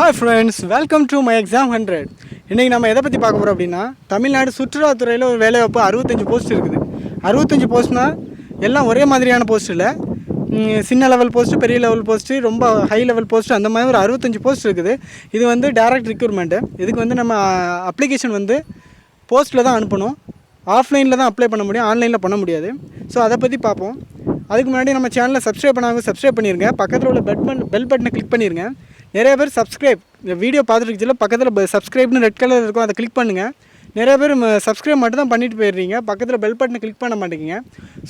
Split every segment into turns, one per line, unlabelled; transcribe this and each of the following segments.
Hi friends welcome to my exam hundred இன்றைக்கி நம்ம எதை பற்றி பார்க்க போகிறோம் அப்படின்னா தமிழ்நாடு சுற்றுலாத்துறையில் ஒரு வேலைவாய்ப்பு அறுபத்தஞ்சு போஸ்ட் இருக்குது. அறுபத்தஞ்சு போஸ்ட்னால் எல்லாம் ஒரே மாதிரியான போஸ்ட் இல்லை. சின்ன லெவல் போஸ்ட்டு பெரிய லெவல் போஸ்ட்டு ரொம்ப ஹை லெவல் போஸ்ட்டு அந்த மாதிரி ஒரு அறுபத்தஞ்சு போஸ்ட் இருக்குது. இது வந்து டேரக்ட் ரிக்யூர்மெண்ட்டு இதுக்கு வந்து நம்ம அப்ளிகேஷன் வந்து போஸ்ட்டில் தான் அனுப்பணும். ஆஃப்லைனில் தான் அப்ளை பண்ண முடியும் ஆன்லைனில் பண்ண முடியாது. ஸோ அதை பற்றி பார்ப்போம். அதுக்கு முன்னாடி நம்ம சேனலை சப்ஸ்கிரைப் பண்ணாங்க சப்ஸ்கிரைப் பண்ணிருங்க. பக்கத்தில் உள்ள பெட் பட்டன் பெல் பட்டனை கிளிக் பண்ணிருங்க. நிறைய பேர் சப்ஸ்கிரைப் இந்த வீடியோ பார்த்துட்டு பக்கத்தில் சப்ஸ்கிரைப்னு ரெட் கலர் இருக்கும் அதை கிளிக் பண்ணுங்கள் நிறைய பேர் சப்ஸ்கிரைப் மட்டும் தான் பண்ணிட்டு போயிடுறீங்க. பக்கத்தில் பெல் பட்டனை கிளிக் பண்ண மாட்டேங்க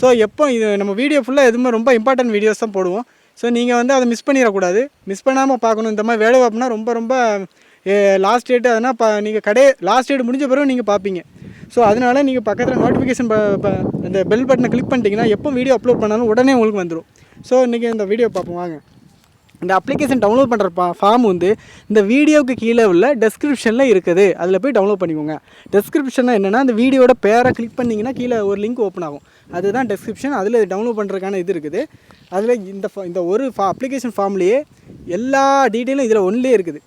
ஸோ எப்போ இது நம்ம வீடியோ ஃபுல்லாக எதுவுமே ரொம்ப இம்பார்ட்டன்ட் வீடியோஸ் தான் போடுவோம். ஸோ நீங்கள் வந்து அதை மிஸ் பண்ணிடக்கூடாது. மிஸ் பண்ணாமல் பார்க்கணும். இந்த மாதிரி வேலை வாய்ப்புனா ரொம்ப ரொம்ப லாஸ்ட் டேட்டு அதனால் ப நீங்கள் கடை லாஸ்ட் டேட் முடிஞ்ச பிறகு நீங்கள் பார்ப்பீங்க. ஸோ அதனால் நீங்கள் பக்கத்தில் நோட்டிஃபிகேஷன் அந்த பெல் பட்டனை கிளிக் பண்ணிட்டீங்கன்னா எப்போ வீடியோ அப்லோட் பண்ணாலும் உடனே உங்களுக்கு வந்துடும் ஸோ இன்றைக்கி இந்த வீடியோ பார்ப்போம். வாங்க. இந்த அப்ளிகேஷன் டவுன்லோட் பண்ணுற பா ஃபார்ம் வந்து இந்த வீடியோவுக்கு கீழே உள்ள டெஸ்கிரிப்ஷனில் இருக்குது. அதில் போய் டவுன்லோட் பண்ணிக்கோங்க. டெஸ்கிரிப்ஷனில் என்னென்னா அந்த வீடியோட பேரை கிளிக் பண்ணிங்கன்னா கீழே ஒரு லிங்க் ஓப்பன் ஆகும். அதுதான் டெஸ்கிரிப்ஷன் அதில் டவுன்லோட் பண்ணுறதுக்கான இது இருக்குது. அதில் இந்த இந்த ஒரு ஃபா அப்ளிகேஷன் ஃபார்ம்லேயே எல்லா டீட்டெயிலும் இதில் ஒன்லேயே இருக்குது.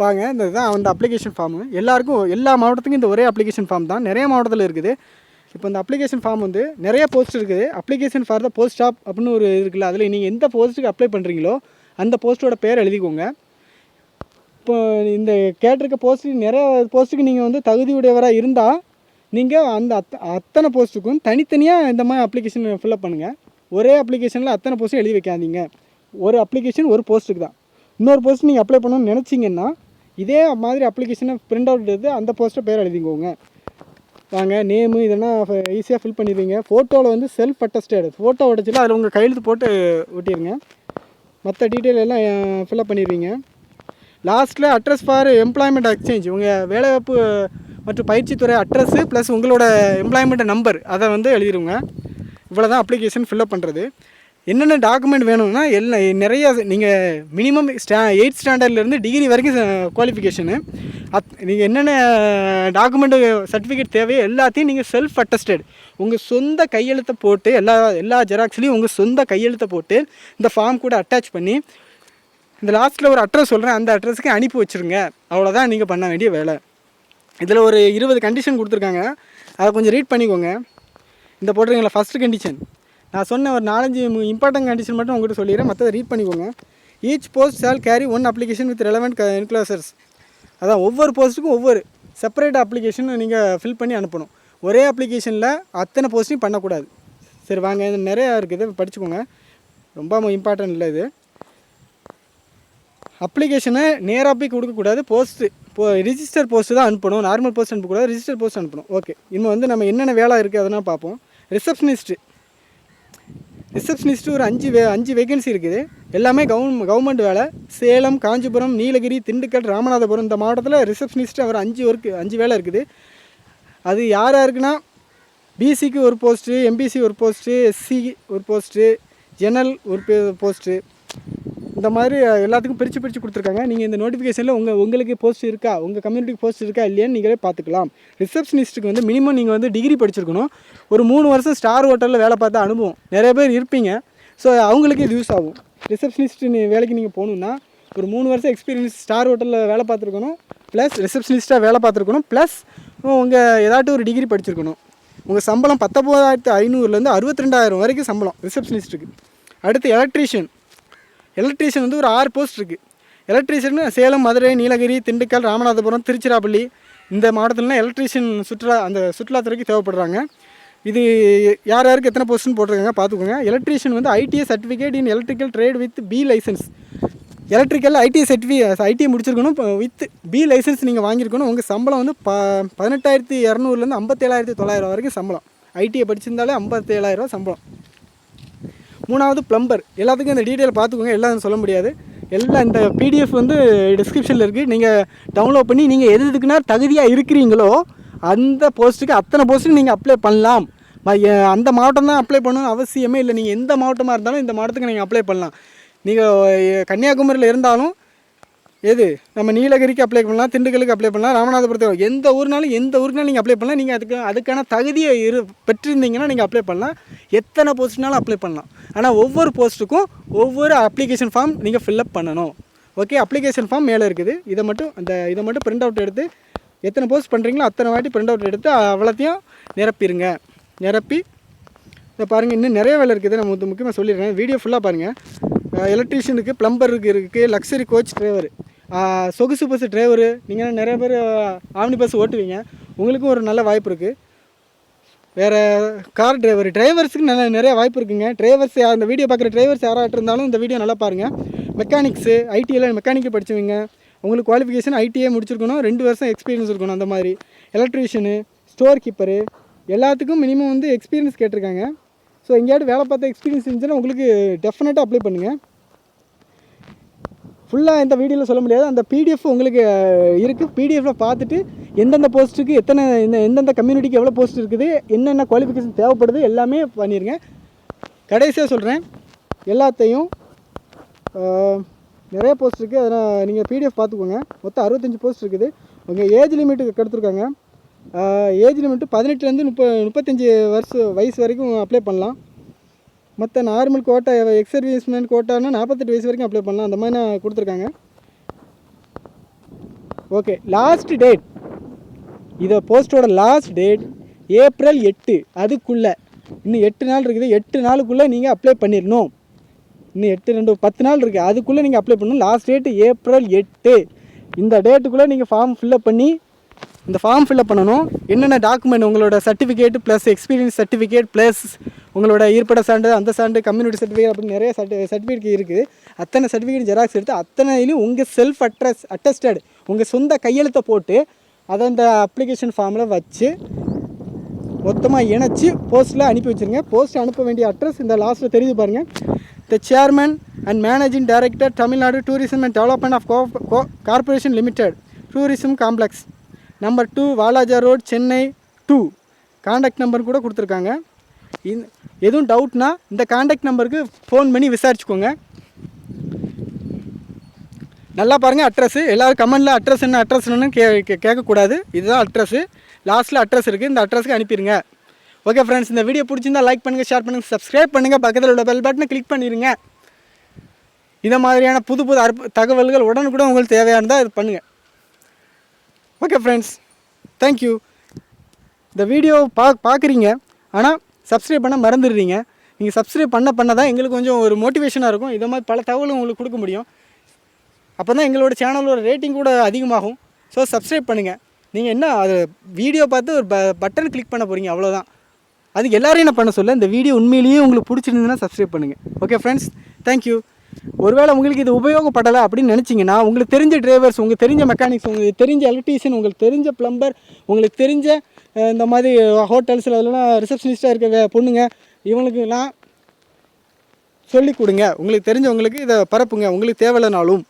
வாங்க இந்த தான் அந்த அப்ளிகேஷன் ஃபார்மு எல்லாருக்கும் எல்லா மாவட்டத்துக்கும் இந்த ஒரே அப்ளிகேஷன் ஃபார்ம் தான். நிறைய மாவட்டத்தில் இருக்குது. இப்போ இந்த அப்ளிகேஷன் ஃபார்ம் வந்து நிறைய போஸ்ட் இருக்குது. Application for the post of அப்படின்னு ஒரு இருக்குல்ல அதில் நீங்கள் எந்த போஸ்ட்டுக்கு அப்ளை பண்ணுறீங்களோ அந்த போஸ்ட்டோட பேர் எழுதிக்கோங்க. இப்போ இந்த கேட்டிருக்க போஸ்ட்டு நிறைய போஸ்ட்டுக்கு நீங்கள் வந்து தகுதியுடையவராக இருந்தால் நீங்கள் அந்த அத் அத்தனை போஸ்ட்டுக்கும் தனித்தனியாக இந்த மாதிரி அப்ளிகேஷன் ஃபில்அப் பண்ணுங்கள் ஒரே அப்ளிகேஷனில் அத்தனை போஸ்ட்டும் எழுதி வைக்காதீங்க. ஒரு அப்ளிகேஷன் ஒரு போஸ்ட்டுக்கு தான். இன்னொரு போஸ்ட் நீங்கள் அப்ளை பண்ணணும்னு நினச்சிங்கன்னா இதே மாதிரி அப்ளிகேஷனை பிரிண்ட் அவுட் எடுத்து அந்த போஸ்ட்டை பேர் எழுதிக்கோங்க. வாங்க நேமு இதெல்லாம் ஈஸியாக ஃபில் பண்ணிடுவீங்க. ஃபோட்டோவில் வந்து செல்ஃப் அட்டஸ்டட் ஃபோட்டோ உடச்சில அதில் உங்கள் கையெழுத்து போட்டு ஒட்டிடுங்க மற்ற டீட்டெயில் எல்லாம் ஃபில்அப் பண்ணிடுவீங்க. லாஸ்ட்டில் அட்ரஸ் ஃபார் எம்ப்ளாய்மெண்ட் எக்ஸ்சேஞ்ச் உங்கள் வேலைவாய்ப்பு மற்றும் பயிற்சித்துறை அட்ரஸ்ஸு ப்ளஸ் உங்களோட எம்ப்ளாய்மெண்ட் நம்பர் அதை வந்து எழுதிடுங்க இவ்வளோ தான் அப்ளிகேஷன் ஃபில்அப் பண்ணுறது என்னென்ன டாக்குமெண்ட் வேணும்னா எல்லாம் நிறைய நீங்கள் மினிமம் ஸ்டா எயிட் ஸ்டாண்டர்ட்லேருந்து டிகிரி வரைக்கும் குவாலிஃபிகேஷனு அத் நீங்கள் என்னென்ன டாக்குமெண்ட்டு சர்டிஃபிகேட் தேவையோ எல்லாத்தையும் நீங்கள் செல்ஃப் அட்டஸ்டட் உங்கள் சொந்த கையெழுத்தை போட்டு எல்லா எல்லா ஜெராக்ஸ்லேயும் உங்கள் சொந்த கையெழுத்தை போட்டு இந்த ஃபார்ம் கூட அட்டாச் பண்ணி இந்த லாஸ்ட்டில் ஒரு அட்ரஸ் சொல்கிறேன் அந்த அட்ரஸுக்கு அனுப்பி வச்சுருங்க. அவ்வளோதான் நீங்கள் பண்ண வேண்டிய வேலை. இதில் ஒரு இருபது கண்டிஷன் கொடுத்துருக்காங்க. அதை கொஞ்சம் ரீட் பண்ணிக்கோங்க. இந்த போட்டிருக்கீங்களா? ஃபஸ்ட்டு கண்டிஷன் நான் சொன்ன ஒரு நாலஞ்சு இம்பார்ட்டன்ட் கண்டிஷன் மட்டும் உங்கள்கிட்ட சொல்லிடுறேன். மற்றதை ரீட் பண்ணிக்கோங்க. Each post shall carry one application with relevant enclosures அதான் ஒவ்வொரு போஸ்ட்டுக்கும் ஒவ்வொரு செப்பரேட் அப்ளிகேஷன் நீங்கள் ஃபில் பண்ணி அனுப்பணும். ஒரே அப்ளிகேஷனில் அத்தனை போஸ்ட்டையும் பண்ணக்கூடாது. சரி வாங்க இது நிறையா இருக்குது. படிச்சுக்கோங்க. ரொம்ப இம்பார்ட்டன்ட் இல்லை இது. அப்ளிகேஷனை நேராக போய் கொடுக்கக்கூடாது. போஸ்ட்டு இப்போ ரிஜிஸ்டர் போஸ்ட்டு தான் அனுப்பணும். நார்மல் போஸ்ட் அனுப்பக்கூடாது. ரிஜிஸ்டர் போஸ்ட் அனுப்பணும். ஓகே இன்னும் வந்து நம்ம என்னென்ன வேலை இருக்குது அதெல்லாம் பார்ப்போம். ரிசப்ஷனிஸ்ட்டு ரிசப்ஷனிஸ்ட்டு ஒரு அஞ்சு வே அஞ்சு வேகன்சி இருக்குது. எல்லாமே கவர்ம் கவர்மெண்ட் வேலை. சேலம் காஞ்சிபுரம் நீலகிரி திண்டுக்கல் ராமநாதபுரம் இந்த மாவட்டத்தில் ரிசப்ஷனிஸ்ட்டு ஒரு அஞ்சு ஒர்க்கு அஞ்சு வேலை இருக்குது. அது யார் யாருக்குன்னா பிசிக்கு ஒரு போஸ்ட்டு எம்பிசி ஒரு போஸ்ட்டு எஸ்சி ஒரு போஸ்ட்டு ஜெனரல் ஒரு போஸ்ட்டு இந்த மாதிரி எல்லாத்துக்கும் பிரித்து பிரித்து கொடுத்துருக்காங்க. நீங்கள் இந்த நோட்டிஃபிகேஷனில் உங்கள் உங்களுக்கு போஸ்ட் இருக்கா? உங்கள் கம்யூனிட்டிக்கு போஸ்ட் இருக்கா? இல்லையான்னு நீங்களே பார்த்துக்கலாம். ரிசப்ஷனிஸ்ட்டுக்கு வந்து மினிமம் நீங்கள் வந்து டிகிரி படிச்சிருக்கணும். ஒரு மூணு வருஷம் ஸ்டார் ஹோட்டலில் வேலை பார்த்த அனுபவம். நிறைய பேர் இருப்பீங்க. ஸோ அவங்களுக்கு இது யூஸ் ஆகும். ரிசப்ஷனிஸ்ட் வேலைக்கு நீங்கள் போகணுன்னா ஒரு மூணு வருஷம் எக்ஸ்பீரியன்ஸ் ஸ்டார் ஹோட்டலில் வேலை பார்த்துருக்கணும். ப்ளஸ் ரிசப்ஷனிஸ்ட்டாக வேலை பார்த்துருக்கணும். ப்ளஸ் உங்கள் ஏதாட்டும் ஒரு டிகிரி படிச்சிருக்கணும். உங்கள் சம்பளம் பத்தொம்போதாயிரத்து ஐநூறுலேருந்து அறுபத்தி ரெண்டாயிரம் வரைக்கும் சம்பளம் ரிசப்ஷனிஸ்ட்டுக்கு அடுத்து எலக்ட்ரீஷியன் எலக்ட்ரீஷியன் வந்து ஒரு ஆறு போஸ்ட் இருக்குது எலக்ட்ரீஷியன் சேலம் மதுரை நீலகிரி திண்டுக்கல் ராமநாதபுரம் திருச்சிராப்பள்ளி இந்த மாவட்டத்துலலாம் எலக்ட்ரீஷியன் சுற்றுலா அந்த சுற்றுலாத்துறைக்கு தேவைப்படுறாங்க. இது யார் யாருக்கு எத்தனை போஸ்ட்னு போட்டிருக்காங்க பார்த்துக்கோங்க எலக்ட்ரீஷியன் வந்து ITI certificate in electrical trade with B licence electrical IT certificate ITI முடிச்சிருக்கணும் வித் பி லைசன்ஸ் நீங்கள் வாங்கியிருக்கணும். உங்கள் சம்பளம் வந்து ப பதினெட்டாயிரத்தி இரநூறுலேருந்து ஐம்பத்தேழாயிரத்தி தொள்ளாயிரம் வரைக்கும் சம்பளம். ஐடிஐ படிச்சிருந்தாலே ஐம்பத்தேழாயிரரூவா சம்பளம். மூணாவது ப்ளம்பர் எல்லாத்துக்கும் இந்த டீட்டெயில் பார்த்துக்கோங்க எல்லாம் சொல்ல முடியாது. எல்லாம் இந்த பிடிஎஃப் வந்து டிஸ்கிரிப்ஷனில் இருக்குது நீங்கள் டவுன்லோட் பண்ணி நீங்கள் எது எதுக்குன்னா தகுதியாக இருக்கிறீங்களோ அந்த போஸ்ட்டுக்கு அத்தனை போஸ்ட்டுக்கு நீங்கள் அப்ளை பண்ணலாம். அந்த மாவட்டம் தான் அப்ளை பண்ணணும் அவசியமே இல்லை. நீங்கள் எந்த மாவட்டமாக இருந்தாலும் இந்த மாவட்டத்துக்கு நீங்கள் அப்ளை பண்ணலாம். நீங்கள் கன்னியாகுமரியில் இருந்தாலும் எது? நம்ம நீலகிரிக்கு அப்ளை பண்ணலாம் திண்டுக்கலுக்கு அப்ளை பண்ணலாம் ராமநாதபுரத்துக்கு எந்த ஊர்னாலும் எந்த ஊருக்குனாலும் நீங்கள் அப்ளை பண்ணலாம். நீங்கள் அதுக்கு அதுக்கான தகுதியை இரு பெற்றிருந்தீங்கன்னா நீங்கள் அப்ளை பண்ணலாம். எத்தனை போஸ்ட்னாலும் அப்ளை பண்ணலாம். ஆனால் ஒவ்வொரு போஸ்ட்டுக்கும் ஒவ்வொரு அப்ளிகேஷன் ஃபார்ம் நீங்கள் ஃபில்லப் பண்ணணும். ஓகே அப்ளிகேஷன் ஃபார்ம் மேலே இருக்குது. இதை மட்டும் அந்த இதை மட்டும் பிரிண்ட் அவுட் எடுத்து எத்தனை போஸ்ட் பண்ணுறீங்களோ அத்தனை வாட்டி பிரிண்ட் அவுட் எடுத்து அவ்வளோத்தையும் நிரப்பிடுங்க நிரப்பி இதை பாருங்கள் இன்னும் நிறைய வேலை இருக்குது. நான் முக்கிய- முக்கியமாக சொல்லிடுறேன். வீடியோ ஃபுல்லாக பாருங்கள் எலக்ட்ரீஷியனுக்கு ப்ளம்பருக்கு இருக்குது லக்ஸரி கோச் டிரைவர் சொகுசு பஸ் டிரைவரு நீங்கள் நிறைய பேர் ஆம்னி பஸ் ஓட்டுவீங்க. உங்களுக்கும் ஒரு நல்ல வாய்ப்பு இருக்குது வேறு கார் டிரைவர் டிரைவர்ஸுக்கு நல்ல நிறைய வாய்ப்பு இருக்குங்க. டிரைவர்ஸ் அந்த வீடியோ பார்க்குற டிரைவர்ஸ் யாராட்டு இருந்தாலும் இந்த வீடியோ நல்லா பாருங்கள் மெக்கானிக்ஸு ஐடியில் மெக்கானிக்கல் படிச்சவங்க. உங்களுக்கு குவாலிஃபிகேஷன் ஐடியே முடிச்சிருக்கணும். ரெண்டு வருஷம் எக்ஸ்பீரியன்ஸ் இருக்கணும் அந்த மாதிரி. எலக்ட்ரீஷியனு ஸ்டோர் கீப்பரு எல்லாத்துக்கும் மினிமம் வந்து எக்ஸ்பீரியன்ஸ் கேட்டிருக்காங்க. ஸோ எங்கேயாவது வேலை பார்த்த எக்ஸ்பீரியன்ஸ் இருந்துச்சுன்னா உங்களுக்கு டெஃபினட்டாக அப்ளை பண்ணுங்கள் ஃபுல்லாக இந்த வீடியோவில் சொல்ல முடியாது. அந்த பிடிஎஃப் உங்களுக்கு இருக்குது பிடிஎஃப்பில் பார்த்துட்டு எந்தெந்த போஸ்ட்டுக்கு எத்தனை இந்த எந்தெந்த கம்யூனிட்டிக்கு எவ்வளோ போஸ்ட் இருக்குது என்னென்ன குவாலிஃபிகேஷன் தேவைப்படுது எல்லாமே பண்ணிடுங்க கடைசியாக சொல்கிறேன் எல்லாத்தையும் நிறைய போஸ்ட் இருக்குது அதனால் நீங்கள் பிடிஎஃப் பார்த்துக்கோங்க. மொத்தம் அறுபத்தஞ்சு போஸ்ட் இருக்குது. உங்கள் ஏஜ் லிமிட்டுக்கு கொடுத்துருக்காங்க. ஏஜ் லிமிட்டு பதினெட்டுலேருந்து முப்ப முப்பத்தஞ்சு வருஷம் வயசு வரைக்கும் அப்ளை பண்ணலாம். மற்ற நார்மல் கோட்டா எக்ஸ் சர்வீஸ்மேன் கோட்டானா நாற்பத்தெட்டு வயசு வரைக்கும் அப்ளை பண்ணலாம். அந்த மாதிரி நான் கொடுத்துருக்காங்க. ஓகே லாஸ்ட் டேட் இதை போஸ்ட்டோட லாஸ்ட் டேட் ஏப்ரல் எட்டு. அதுக்குள்ளே. இன்னும் எட்டு நாள் இருக்குது. எட்டு நாளுக்குள்ளே நீங்கள் அப்ளை பண்ணிடணும் இன்னும் எட்டு ரெண்டு பத்து நாள் இருக்குது அதுக்குள்ளே நீங்கள் அப்ளை பண்ணணும். லாஸ்ட் டேட்டு ஏப்ரல் எட்டு. இந்த டேட்டுக்குள்ளே நீங்கள் ஃபார்ம் ஃபில்லப் பண்ணி இந்த ஃபார்ம் ஃபில்அப் பண்ணணும். என்னென்ன டாக்குமெண்ட் உங்களோட certificate plus experience certificate plus உங்களோட இருப்பிட சான்று அந்த சான்று கம்யூனிட்டி சர்டிஃபிகேட் அப்படின்னு நிறைய சர்டி சர்டிஃபிகேட் இருக்குது அத்தனை சர்டிஃபிகேட் ஜெராக்ஸ் எடுத்து அத்தனையிலும் உங்கள் செல்ஃப் அட்ரஸ் அட்டஸ்டட் உங்கள் சொந்த கையெழுத்தை போட்டு அதை அந்த அப்ளிகேஷன் ஃபார்மில் வச்சு மொத்தமாக இணைச்சி போஸ்ட்டில் அனுப்பி வச்சுருங்க. போஸ்ட் அனுப்ப வேண்டிய அட்ரஸ் இந்த லாஸ்ட்டில் தெரிஞ்சு பாருங்கள் the chairman and managing director Tamil Nadu tourism and development of co corporation limited tourism complex number two Walajah road Chennai two contact number கூட கொடுத்துருக்காங்க. இந்த எதுவும் டவுட்னா இந்த காண்டாக்ட் நம்பருக்கு ஃபோன் பண்ணி விசாரிச்சுக்கோங்க. நல்லா பாருங்கள் அட்ரஸ்ஸு எல்லோரும் கமெண்டில் அட்ரஸ் என்ன அட்ரஸ் என்னன்னு கே கேட்கக்கூடாது. இதுதான் அட்ரஸ்ஸு லாஸ்ட்டில் அட்ரஸ் இருக்குது இந்த அட்ரஸ்க்கு அனுப்பிடுங்க ஓகே ஃப்ரெண்ட்ஸ் இந்த வீடியோ பிடிச்சிருந்தா லைக் பண்ணுங்கள் ஷேர் பண்ணுங்கள் சப்ஸ்கிரைப் பண்ணுங்கள் பக்கத்தில் உள்ள பெல் பட்டனை கிளிக் பண்ணிடுங்க இந்த மாதிரியான புது புது அற்பு தகவல்கள் உடனுக்குடன் உங்களுக்கு தேவையானதாக இது பண்ணுங்கள் ஓகே ஃப்ரெண்ட்ஸ் தேங்க்யூ இந்த வீடியோ பா பார்க்குறீங்க ஆனால் சப்ஸ்கிரைப் பண்ண மறந்துடுறீங்க. நீங்கள் சப்ஸ்கிரைப் பண்ண பண்ண தான் எங்களுக்கு கொஞ்சம் ஒரு மோட்டிவேஷனாக இருக்கும். இதை மாதிரி பல தகவலும் உங்களுக்கு கொடுக்க முடியும். அப்போ தான் எங்களோட சேனலோட ரேட்டிங் கூட அதிகமாகும். ஸோ சப்ஸ்கிரைப் பண்ணுங்கள் நீங்கள் என்ன அது வீடியோ பார்த்து ஒரு ப பட்டன் கிளிக் பண்ண போகிறீங்க அவ்வளோதான் அதுக்கு எல்லாரையும் என்ன பண்ண சொல்ல இந்த வீடியோ உண்மையிலேயே உங்களுக்கு பிடிச்சிருந்ததுன்னா சப்ஸ்கிரைப் பண்ணுங்கள் ஓகே ஃப்ரெண்ட்ஸ் தேங்க்யூ ஒருவேளை உங்களுக்கு இது உபயோகப்படலை அப்படின்னு நினச்சிங்கன்னா உங்களுக்கு தெரிஞ்ச டிரைவர்ஸ் உங்களுக்கு தெரிஞ்ச மெக்கானிக்ஸ் உங்களுக்கு தெரிஞ்ச எலக்ட்ரீஷியன் உங்களுக்கு தெரிஞ்ச ப்ளம்பர் உங்களுக்கு தெரிஞ்ச இந்த மாதிரி ஹோட்டல்ஸில் அதெல்லாம் ரிசப்ஷனிஸ்ட்டாக இருக்க பொண்ணுங்க இவங்களுக்குலாம் சொல்லிக் கொடுங்க. உங்களுக்கு தெரிஞ்சவங்களுக்கு இதை பரப்புங்க. உங்களுக்கு தேவையில்லைனாலும்.